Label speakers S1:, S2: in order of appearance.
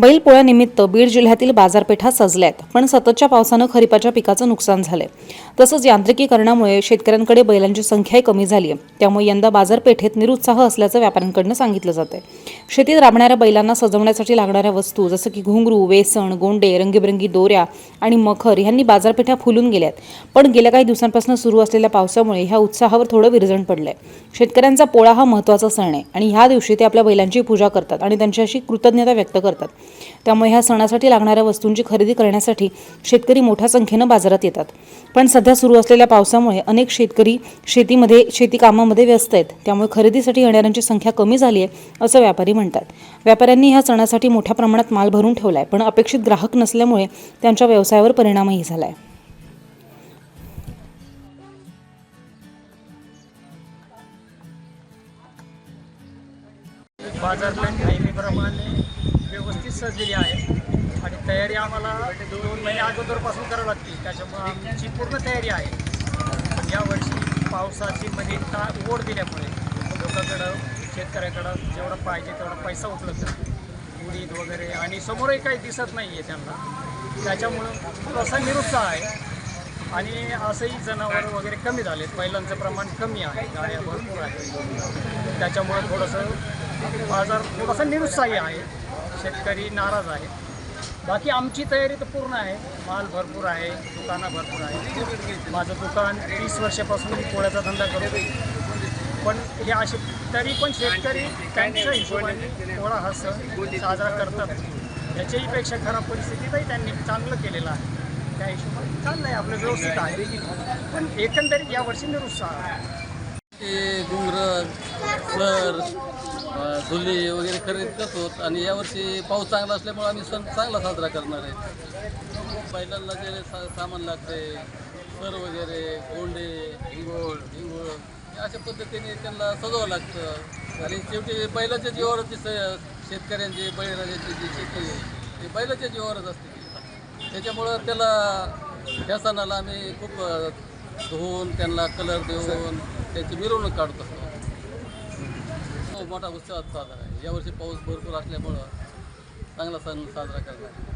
S1: बैलपोळ्यानिमित्त बीड जिल्ह्यातील बाजारपेठा सजल्यात. पण सततच्या पावसानं खरीपाच्या पिकाचं नुकसान झालंय. तसंच यांत्रिकीकरणामुळे शेतकऱ्यांकडे बैलांची संख्याही कमी झाली आहे त्यामुळे यंदा बाजारपेठेत निरुत्साह असल्याचं व्यापाऱ्यांकडनं सांगितलं जात आहे शेतीत राबणाऱ्या बैलांना सजवण्यासाठी लागणाऱ्या वस्तू जसं की घुंगरू वेसण गोंडे रंगीबेरंगी दोऱ्या आणि मखर यांनी बाजारपेठा फुलून गेल्यात. पण गेल्या काही दिवसांपासून सुरू असलेल्या पावसामुळे ह्या उत्साहावर थोडं विरजण पडलंय. शेतकऱ्यांचा पोळा हा महत्त्वाचा सण आहे आणि ह्या दिवशी ते आपल्या बैलांची पूजा करतात आणि त्यांच्याशी कृतज्ञता व्यक्त करतात. त्यामुळे ह्या सणासाठी लागणाऱ्या वस्तूंची खरेदी करण्यासाठी शेतकरी मोठ्या संख्येनं बाजारात येतात. पण सध्या सुरू असलेल्या पावसामुळे अनेक शेतकरी शेतीमध्ये शेती कामामध्ये व्यस्त आहेत. त्यामुळे खरेदीसाठी येणाऱ्यांची संख्या कमी झाली आहे असं व्यापारी म्हणतात. व्यापाऱ्यांनी ह्या सणासाठी मोठ्या प्रमाणात माल भरून ठेवला आहे पण अपेक्षित ग्राहक नसल्यामुळे त्यांच्या व्यवसायावर परिणामही झालाय.
S2: बाजारपेठ नेहमीप्रमाणे व्यवस्थित सजलेली आहे. आणि तयारी आम्हाला दोन महिने अगोदरपासून करावी लागते. त्याच्यामुळे आमची पूर्ण तयारी आहे. पण यावर्षी पावसाची मर्यादा ओढ दिल्यामुळे लोकांकडं शेतकऱ्याकडं जेवढं पाहिजे तेवढा पैसा उपलब्ध उडीद वगैरे आणि समोरही काही दिसत नाही आहे त्यांना. त्याच्यामुळं थोडासा निरुत्साह आहे. आणि असंही जनावर वगैरे कमी झालेत बैलांचं प्रमाण कमी आहे. गाड्या भरपूर आहे त्याच्यामुळं थोडंसं बाजार थोडासा निरुत्साही आहे. शेतकरी नाराज आहे. बाकी आमची तयारी तर पूर्ण आहे. माल भरपूर आहे दुकानं भरपूर आहे माझं दुकान तीस वर्षापासून मी पोळ्याचा धंदा करतो. पण हे असे तरी पण शेतकरी त्यांच्या हिशोबाने पोळा हा सण साजरा करतात. याच्याहीपेक्षा खराब परिस्थितीतही त्यांनी चांगलं केलेलं आहे. त्या हिशोबाने चाललं आहे आपलं व्यवस्थित आहे. पण एकंदरीत यावर्षी निरुत्साह आहे.
S3: डोंगर घुंगर वगैरे खरेदी करतो आणि यावर्षी पाऊस चांगला असल्यामुळे आम्ही सण चांगला साजरा करणार आहे. बैलांना जे सा सामान लागते सर वगैरे कोंडे हिंगोळ हिंगोळ अशा पद्धतीने त्यांना सजवावं लागतं. आणि शेवटी बैलाच्या जीवावरच स शेतकऱ्यांची बळीराजाची जी शेती आहे ती बैलाच्या जीवावरच असते. त्याच्यामुळं त्याला ह्या सणाला आम्ही खूप धुवून त्यांना कलर देऊन त्याची मिरवणूक काढत असतो. मोठा उत्सवात साजरा आहे यावर्षी पाऊस भरपूर असल्यामुळं चांगला सण साजरा करणार